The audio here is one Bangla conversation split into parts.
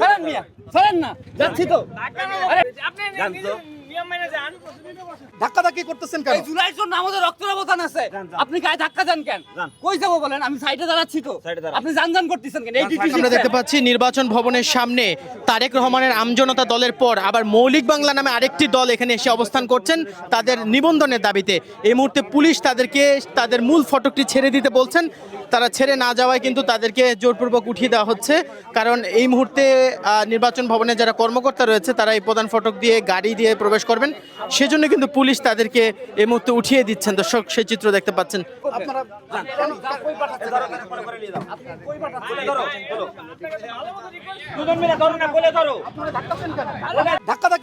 ছাড়েন মিয়া ছাড়েন না যাচ্ছি তো। আপনি মেনে ধাক্কা ধাক্কি করতেছেন কেন? এই জুলাইয়ের জন্য আমাদের রক্তের অবদান আছে। যান, যান। আপনি গায়ে ধাক্কা দেন কেন? কই যাব বলেন? আমি সাইডে দাঁড়াচ্ছি তো। আপনি জান জান করতেছেন কেন? এই আমরা দেখতে পাচ্ছি নির্বাচন ভবনের সামনে তারেক রহমানের আমজনতা দলের পর আবার মৌলিক বাংলা নামে আরেকটি দল এখানে এসে অবস্থান করছেন তাদের নিবন্ধনের দাবিতে। এই মুহূর্তে পুলিশ তাদেরকে তাদের মূল ফটকটি ছেড়ে দিতে বলছেন। তারা ছেড়ে না যাওয়ায় কিন্তু তাদেরকে জোরপূর্বক উঠিয়ে দেওয়া হচ্ছে। কারণ এই মুহূর্তে নির্বাচন ভবনে যারা কর্মকর্তা রয়েছে তারা এই প্রধান ফটক দিয়ে গাড়ি দিয়ে প্রবেশ করবেন। সেজন্য কিন্তু পুলিশ তাদেরকে এই মুহূর্তে উঠিয়ে দিচ্ছেন। দর্শক সেই চিত্র দেখতে পাচ্ছেন। আপনারা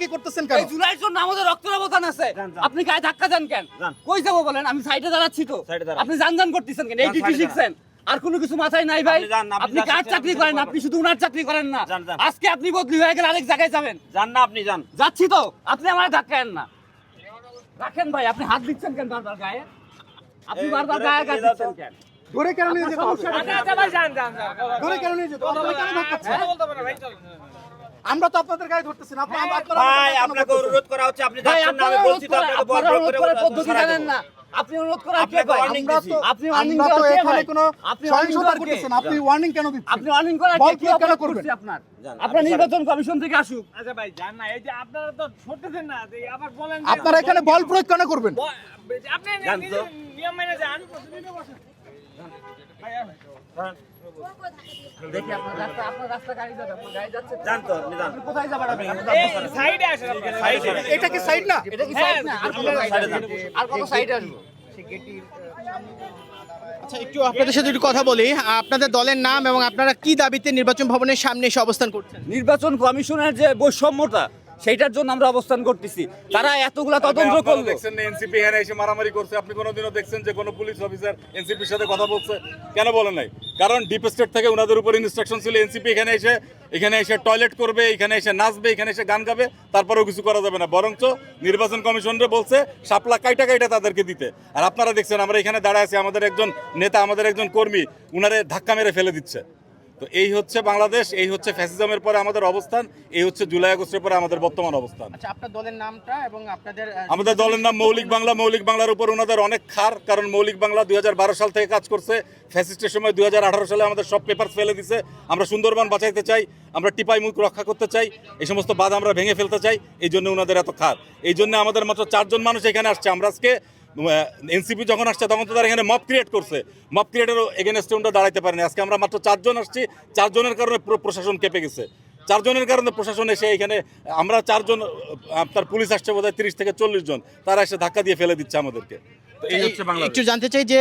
ধাক্কা ধাক্কি করতেছেন কেন? এই জুলাইয়ের জন্য আমাদের রক্তের অবদান আছে। আপনি গায়ে ধাক্কা দেন কেন? কই যাব বলেন? আমি সাইডে দাঁড়াচ্ছি তো। আপনি জান জান করতেছেন কেন? এই ডিউটি শিখছেন। আর কোনো কিছু মাথায় নাই ভাই। আপনি কার চাকরি করেন? আপনি শুধু উনার চাকরি করেন না। আজকে আপনি বদলি হয়ে গেলে আরেক জায়গায় যাবেন। যান না আপনি যান। যাচ্ছি তো। আপনি আমার ধাক্কায়েন না। রাখেন ভাই আপনি হাত দিচ্ছেন কেন বারবার গায়ে? আপনি বারবার গায়ে গায়ে দিচ্ছেন কেন? ধরে কেন নিয়ে যেতে হবে? আচ্ছা আচ্ছা ভাই যান যান যান। ধরে কেন নিয়ে যেতে হবে? কেন ধাক্কাচ্ছেন বলতে হবে ভাই চল। আমরা তো আপনাদের গায়ে ধরতেছি না। আপনি আপনারা ভাই কেন আপনাকে অনুরোধ করা হচ্ছে আপনি ভাই যাচ্ছেন না আমি বলছি তো আপনাকে বল আপনারা প্রয়োগ করে পদ্ধতি জানেন না। আপনি অনুরোধ করার কে ভাই আমরা তো আপনি তো এখানে কোনো আপনি সহিংসতা করতেছেন আপনি ওয়ার্নিং কেন দিচ্ছেন? আপনি ওয়ার্নিং বল কে? কি কেন করবেন? আপনার? আপনার নির্বাচন কমিশন থেকে আসুক। আচ্ছা ভাই যান না এই যে আপনারা তো ছুটতেছেন না যে আবার বলেন আপনারা এখানে বল প্রয়োগ কেন করবেন? আপনি নিয়ম মেনে যান ভাই, আসেন। দেখি এটা কি সাইড না? এটা কি সাইড না? আর কত সাইড আসবে আর কত সাইড আসবে? আচ্ছা একটু আপনাদের সাথে একটু কথা বলি। আপনাদের দলের নাম এবং আপনারা কি দাবিতে নির্বাচন ভবনের সামনে এসে অবস্থান করছেন? নির্বাচন কমিশনের যে বৈষম্যতা সেইটার জন্য আমরা অবস্থান করতেছি। তারা এতগুলা তদন্ত করল। দেখছেন এনসিপি এখানে এসে মারামারি করছে। আপনি কোনোদিনও দেখছেন যে কোনো পুলিশ অফিসার এনসিপির সাথে কথা বলছে? কেন বলেন নাই? কারণ ডিপ স্টেট থেকে ওনাদের উপর ইনস্ট্রাকশন ছিল এনসিপি এখানে এসে এখানে এসে টয়লেট করবে, এখানে এসে নাচবে, এখানে এসে গান গাবে, তারপরেও কিছু করা যাবে না। বরঞ্চ নির্বাচন কমিশনরে বলছে, সাপলা কাইটা কাইটা তাদেরকে দিতে। আর আপনারা দেখছেন, আমরা এখানে দাঁড়ায় আছি, আমাদের একজন নেতা, আমাদের একজন কর্মী, উনারে ধাক্কা মেরে ফেলে দিচ্ছে। তো এই হচ্ছে বাংলাদেশ এই হচ্ছে ফ্যাসিজমের পরে আমাদের অবস্থান এই হচ্ছে জুলাই আগস্টের পরে আমাদের বর্তমান অবস্থান। আচ্ছা আপনার দলের নামটা এবং আপনাদের আমাদের দলের নাম মৌলিক বাংলা মৌলিক বাংলার উপর ওনাদের অনেক খার কারণ মৌলিক বাংলা দুই হাজার বারো সাল থেকে কাজ করছে। ফ্যাসিস্টের সময় দুই হাজার আঠারো সালে আমাদের সব পেপার ফেলে দিছে। আমরা সুন্দরবন বাঁচাইতে চাই আমরা টিপাই মুখ রক্ষা করতে চাই এই সমস্ত বাদ আমরা ভেঙে ফেলতে চাই এই জন্য ওনাদের এত খার। এই জন্য আমাদের মাত্র চারজন মানুষ এখানে আসছে। আমরা আজকে এনসিপি যখন আসছে তখন তো তারা এখানে মব ক্রিয়েট করছে। মব ক্রিয়েটেরও এগেনস্টে ওনারা দাঁড়াইতে পারেনি। আজকে আমরা মাত্র চারজন আসছি। চারজনের কারণে পুরো প্রশাসন কেঁপে গেছে। চারজনের কারণে প্রশাসন এসে এখানে আমরা চারজন আপনার পুলিশ আসছে বোধহয় তিরিশ থেকে চল্লিশ জন। তারা এসে ধাক্কা দিয়ে ফেলে দিচ্ছে আমাদেরকে। এই হচ্ছে একটু জানতে চাই যে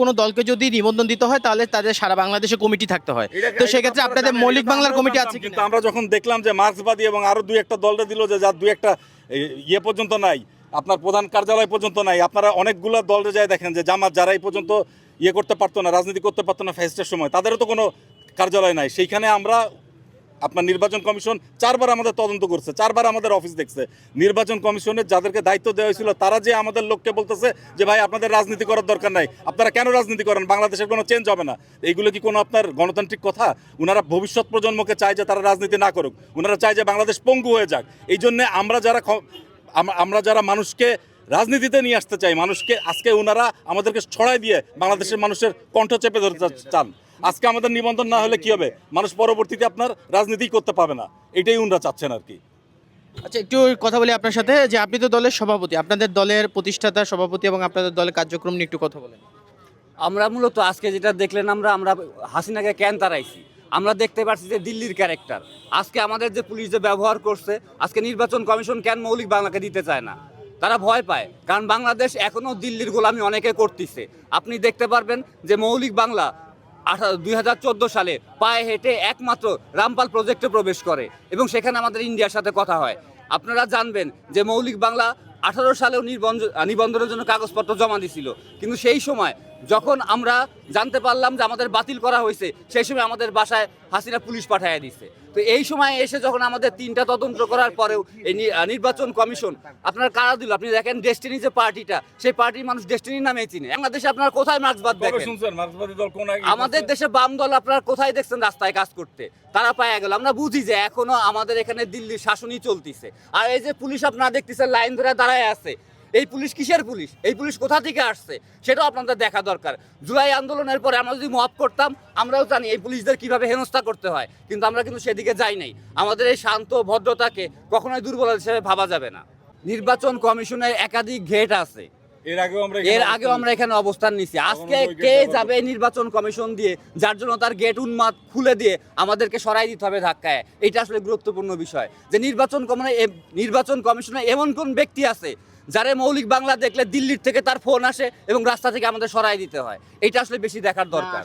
কোনো দলকে যদি নিবন্ধন দিতে হয় তাহলে তাদের সারা বাংলাদেশে কমিটি থাকতে হয়। তো সেক্ষেত্রে আপনাদের মৌলিক বাংলার কমিটি আছে কিন্তু আমরা যখন দেখলাম যে মার্ক্সবাদী এবং আরও দুই একটা দলটা দিল যে যার দুই একটা ইয়ে পর্যন্ত নাই আপনার প্রধান কার্যালয় পর্যন্ত নাই। আপনারা অনেকগুলো দলটা যায় দেখেন যে জামাত যারা এই পর্যন্ত ইয়ে করতে পারতো না, রাজনীতি করতে পারতো না ফ্যাসিস্টের সময়, তাদেরও তো কোনো কার্যালয় নাই। সেইখানে আমরা আপনার নির্বাচন কমিশন চারবার আমাদের তদন্ত করছে, চারবার আমাদের অফিস দেখছে। নির্বাচন কমিশনের যাদেরকে দায়িত্ব দেওয়া হয়েছিল, তারা যে আমাদের লোককে বলতেছে যে, ভাই, আপনাদের রাজনীতি করার দরকার নাই। আপনারা কেন রাজনীতি করেন? বাংলাদেশের কোনো চেঞ্জ হবে না। এইগুলো কি কোনো আপনার গণতান্ত্রিক কথা? ওনারা ভবিষ্যৎ প্রজন্মকে চায় যে তারা রাজনীতি না করুক। ওনারা চায় যে বাংলাদেশ পঙ্গু হয়ে যাক। এই জন্যে আমরা যারা আমরা যারা মানুষকে রাজনীতিতে নিয়ে আসতে চাই মানুষকে আজকে ওনারা আমাদেরকে ছড়াই দিয়ে বাংলাদেশের মানুষের কণ্ঠ চেপে ধরতে চান। আজকে আমাদের নিবন্ধন না হলে কি হবে? মানুষ পরবর্তীতে আপনার রাজনীতি করতে পাবে না। এটাই ওনারা চাচ্ছেন আর কি। আচ্ছা একটু কথা বলি আপনার সাথে যে আপনি তো দলের সভাপতি আপনাদের দলের প্রতিষ্ঠাতা সভাপতি এবং আপনাদের দলের কার্যক্রম নিয়ে একটু কথা বলেন। আমরা মূলত আজকে যেটা দেখলেন আমরা আমরা হাসিনাকে কেন তারাইছি আমরা দেখতে পাচ্ছি যে দিল্লির ক্যারেক্টার আজকে আমাদের যে পুলিশ যে ব্যবহার করছে, আজকে নির্বাচন কমিশন কেন মৌলিক বাংলাকে দিতে চায় না? তারা ভয় পায়, কারণ বাংলাদেশ এখনও দিল্লির গোলামি অনেকে করতেছে। আপনি দেখতে পারবেন যে মৌলিক বাংলা আঠা, দুই হাজার চোদ্দ সালে পায়ে হেঁটে একমাত্র রামপাল প্রজেক্টে প্রবেশ করে এবং সেখানে আমাদের ইন্ডিয়ার সাথে কথা হয়। আপনারা জানবেন যে মৌলিক বাংলা আঠারো সালেও নিবন্ধ নিবন্ধনের জন্য কাগজপত্র জমা দিছিল। কিন্তু সেই সময় যখন আমরা জানতে পারলাম যে আমাদের বাতিল করা হয়েছে সেই সময় আমাদের বাসায় হাসিনা পুলিশ পাঠিয়ে দিচ্ছে তো এই সময় এসে যখন আমাদের তিনটা তদন্ত করার পরেও এই নির্বাচন কমিশন আপনার কারা দিল? আপনি দেখেন ডেস্টিনি যে পার্টিটা সেই পার্টির মানুষ ডেস্টিনির নামেই চিনে। বাংলাদেশে আপনারা কোথায় মার্ক্সবাদ দেখেন? আমাদের দেশে বাম দল আপনারা কোথায় দেখছেন রাস্তায় কাজ করতে? তারা পায়ে গেল। আমরা বুঝি যে এখনও আমাদের এখানে দিল্লির শাসনই চলতেছে। আর এই যে পুলিশ আপনারা দেখতেছেন লাইন ধরে দাঁড়ায় আছে। এই পুলিশ কিসের পুলিশ? এই পুলিশ কোথা থেকে আসছে? সেটাও আপনাদের দেখা দরকার। জুলাই আন্দোলনের পরে আমরা যদি মত করতাম আমরাও জানি এই পুলিশদের কীভাবে হেনস্থা করতে হয়। কিন্তু আমরা কিন্তু সেদিকে যাই নাই। আমাদের এই শান্ত ভদ্রতাকে কখনোই দুর্বল হিসেবে ভাবা যাবে না। নির্বাচন কমিশনের একাধিক গেট আছে। এর আগেও আমরা এর এখানে আগেও আমরা এখানে অবস্থান নিছি। আজকে কে যাবে নির্বাচন কমিশন দিয়ে যার জন্য তার গেট উন্মাদ খুলে দিয়ে আমাদেরকে সরাই দিতে হবে ধাক্কায়? এটা আসলে গুরুত্বপূর্ণ বিষয়। যে নির্বাচন কমিশনে নির্বাচন কমিশনে এমন কোন ব্যক্তি আছে যারে মৌলিক বাংলা দেখলে দিল্লির থেকে তার ফোন আসে এবং রাস্তা থেকে আমাদের সরাই দিতে হয়। এটা আসলে বেশি দেখার দরকার।